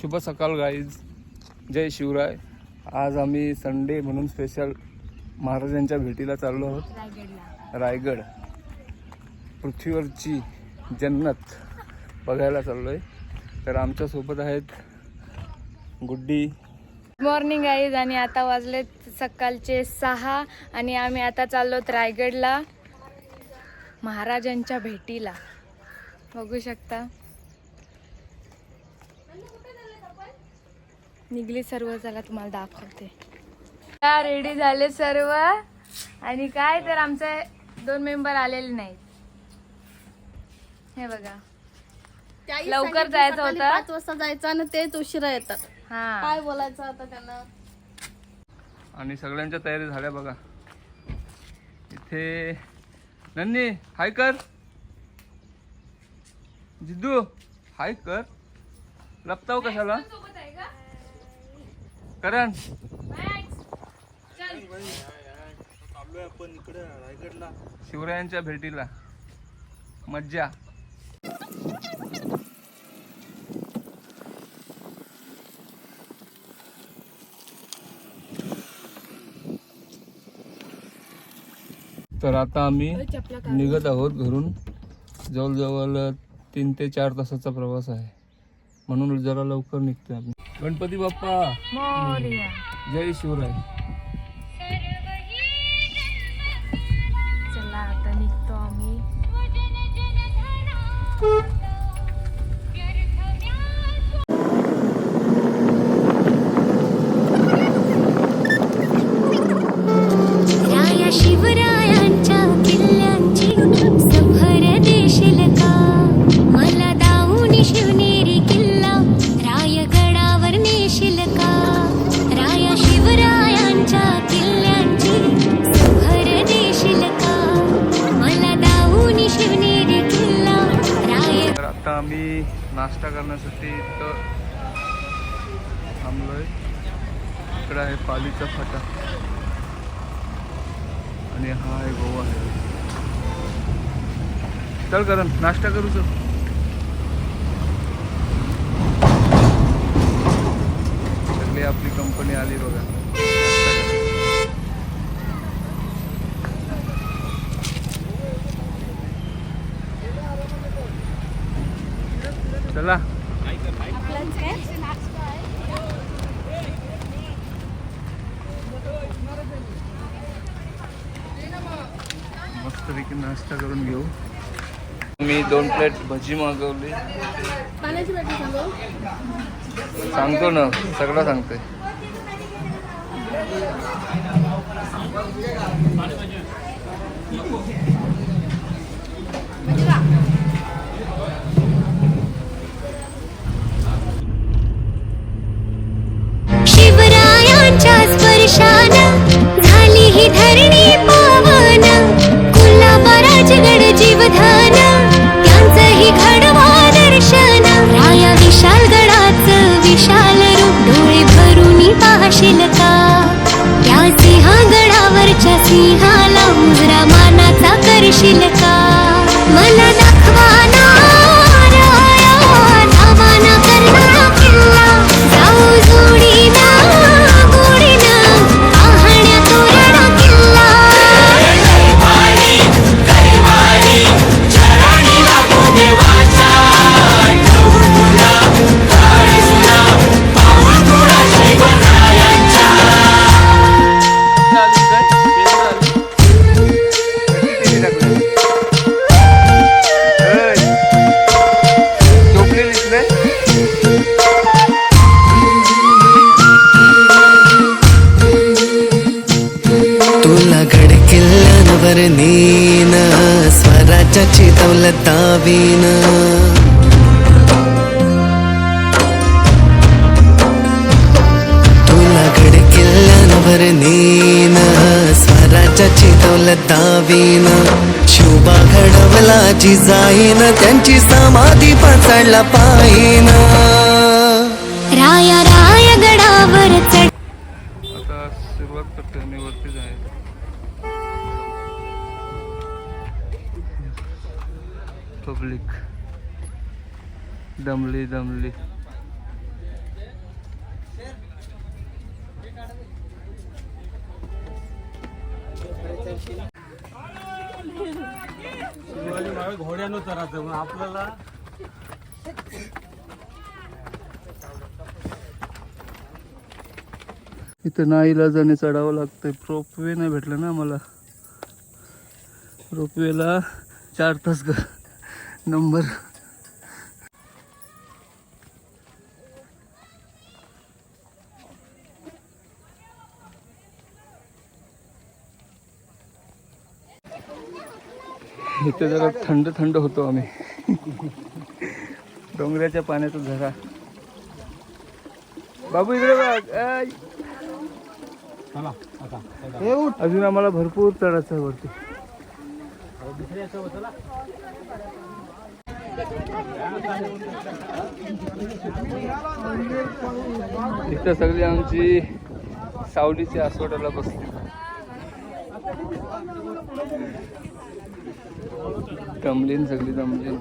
शुभ सकाळ गाईज जय शिवराय. आज आम्ही संडे म्हणून स्पेशल महाराजांच्या भेटीला चाललो आहोत. रायगड. पृथ्वीवरची जन्नत बघायला चाललो आहे तर आमच्यासोबत आहेत गुड्डी. मॉर्निंग आईज आणि आता वाजलेत सकाळचे सहा आणि आम्ही आता चाललोत रायगडला. महाराजांच्या भेटीला. बघू शकता. निघली सर्व चला तुम्हाला दाखवते. रेडी झाले सर्व. आणि काय तर आमचे दोन मेंबर आलेले नाहीत. हे बघा. लवकर जायचं होतं. पाच वाजता जायचं आणि तेच उशिरा येतात. हा. काय बोलायचं आता त्यांना? आणि सगळ्यांच्या तयारी झाल्या बघा. इथे नन्नी हाय कर. जिद्दू हाय कर. लपताव कशाला? करण. शिवरायांच्या भेटीला. मज्जा. तर आता आम्ही निघत आहोत घरून. जवळजवळ तीन ते चार तासाचा प्रवास आहे. म्हणून जरा लवकर निघतोय आम्ही. गणपती बाप्पा. मोरया. जय शिवराय. चला आता निघतो आम्ही. राया शिवरायांच्या इकडं आहे पालीचा फाटा. आणि हा आहे गोवा आहे. चल करण नाश्ता करू चल. सगळी आपली कंपनी आली बघा. चला. मस्तपैकी नाश्ता करून घेऊ. मी दोन प्लेट भजी मागवली. सांगतो ना सगळं सांगतोय. शिवरायांच्या स्पर्शानं झाली ही धरणी दौलत दावीन तुला गड किल्ल्यांवर नेन स्वराज्याची दौलत दावीन शोभा घडवला जी जाईन त्यांची समाधी पचडला पाहिन. राया रायगडावर चढ आता सुरुवात करतोय मी वरतीच आहे. पब्लिक दमली दमली घोड्यानं चरायचं मग आपल्याला इथं नाईला जाणे चढावं लागतंय. रोपवे नाही भेटलं ना आम्हाला. रोपवेला चार तास नंबर. इथे जरा थंड थंड होतो आम्ही. डोंगराच्या पाण्याचा झरा. बाबू इकडे बघ. अजून आम्हाला भरपूर चढायचं वरती. इथं सगळी आमची सावलीची आसवडाला बसली. दमलीन सगळी दमलीन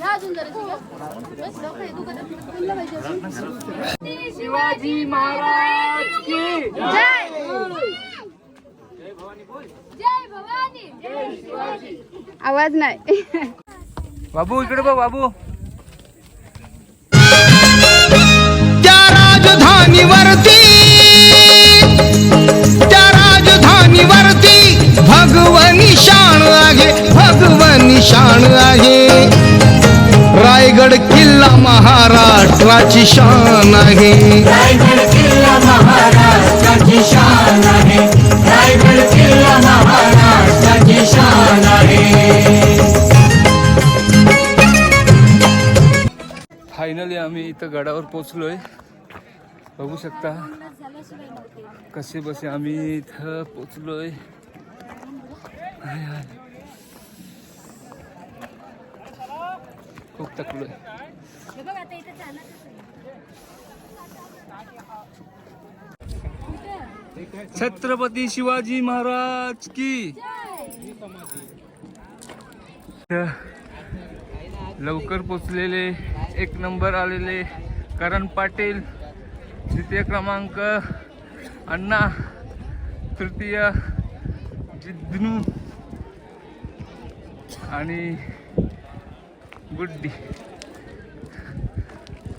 या अजून जरा ठीक आहे? बस लवकर ये, तू कधी तुला पाहिजे अजून? शिवाजी महाराज की आवाज नाही. बाबू इकडे बघ बाबू. त्या राजधानीवरती त्या राजधानीवरती भगवनी शाण आहे भगवनी शाण आहे. रायगड किल्ला महाराष्ट्राची शान आहे. गडावर पोचलोय बघू शकता कसे बसे आम्ही इथं पोचलोय खूप थकलोय. छत्रपती शिवाजी महाराज की? लवकर पोचलेले एक नंबर आलेले करण पाटील द्वितीय क्रमांक अण्णा तृतीय जिद्नू आणि गुड्डी.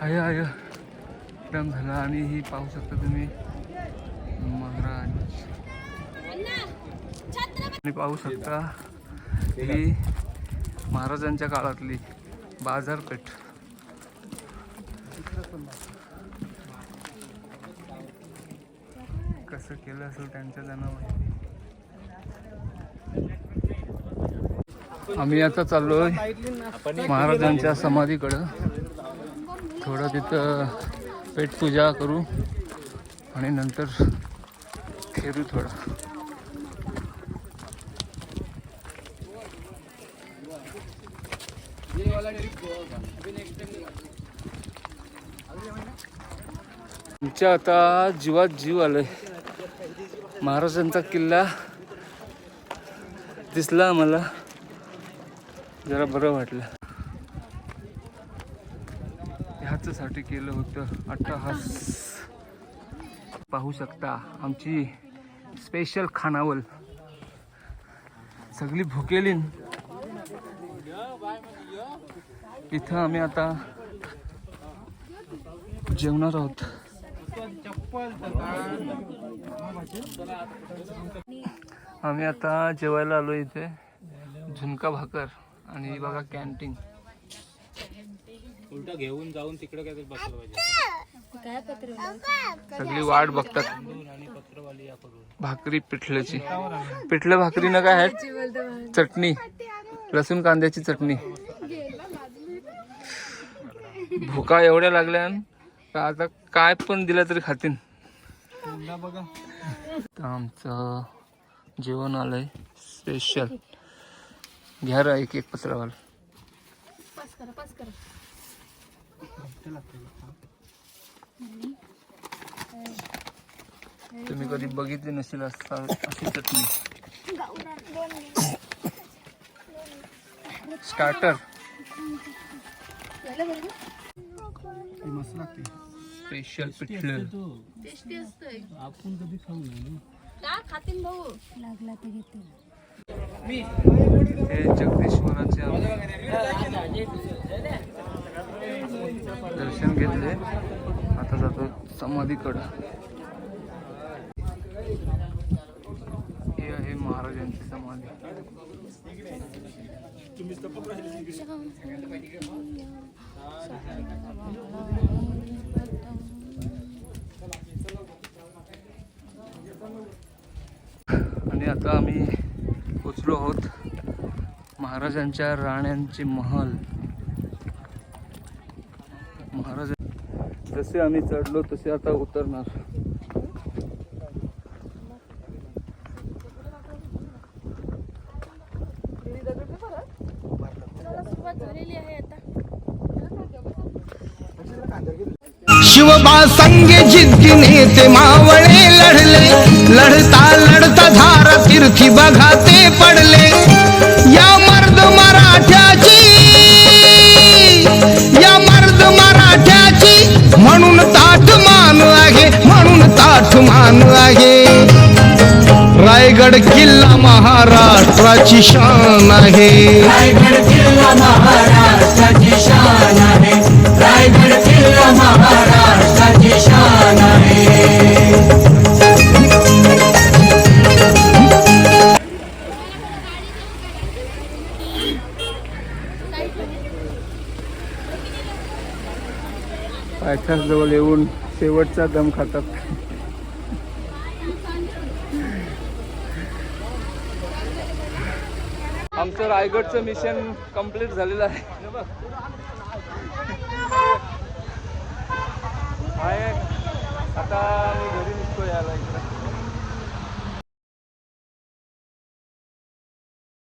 आय आय एकदम झाला आणि ही पाहू शकता तुम्ही. महाराज. आणि पाहू शकता ही महाराजांच्या काळातली बाजारपेठ. कसं केलं असेल त्यांच्या जनावर? आम्ही आता चाललोय महाराजांच्या समाधीकडं. थोडं तिथं पेटपूजा करू आणि नंतर फिरू थोडं. आमच्या आता जीवात जीव आलाय. महाराजांचा किल्ला दिसला आम्हाला. जरा बरं वाटलं. ह्याच्यासाठी केलं होतं अट्टहास. पाहू शकता आमची स्पेशल खानावल. सगळी भुकेलीन. इथं आम्ही आता जेवणार आहोत. आम्ही आता जेवायला आलो इथे. झुणका भाकर आणि बघा कॅन्टीन उलटा घेऊन जाऊन तिकडे काहीतरी बसलं पाहिजे. सगळी वाट बघतात. भाकरी पिठल्याची. पिठलं भाकरीनं काय आहे चटणी. लसूण कांद्याची चटणी. भुका एवढ्या लागल्या का आता काय पण दिलं तरी खातीन. तर आमचं जेवण आलंय स्पेशल घ्या रा एक एक पत्रावाल पास करा पास करा. तुम्ही कधी बघितली नसेल असता अशी चटणी. स्टार्टर मस्त लागते. स्पेशल पिठलं टेस्टी असतंय. आपण कधी खाऊ नाही. हे जगदीश्वराचे दर्शन घेतले. आता जातो समाधीकडं. ही आहे महाराजांची समाधी. आणि आता आम्ही पोचलो आहोत महाराजांच्या राण्यांचे महल. महाराज जसे आम्ही चढलो तसे आता उतरणार. शिवबा संगे जिद्दीने ते मावळे लढले. लढता लढता धार तीर्थी बघा ते पडले. या मर्द मराठ्याची या मर्द मराठ्याची म्हणून ताठ मान आहे. म्हणून ताठ मान आहे. रायगड किल्ला महाराष्ट्राची शान आहे. जवळ येऊन शेवटचा दम खातात. आमचं रायगडचं मिशन कंप्लीट झालेलं आहे. आहे आता मी घरी निघतो यायला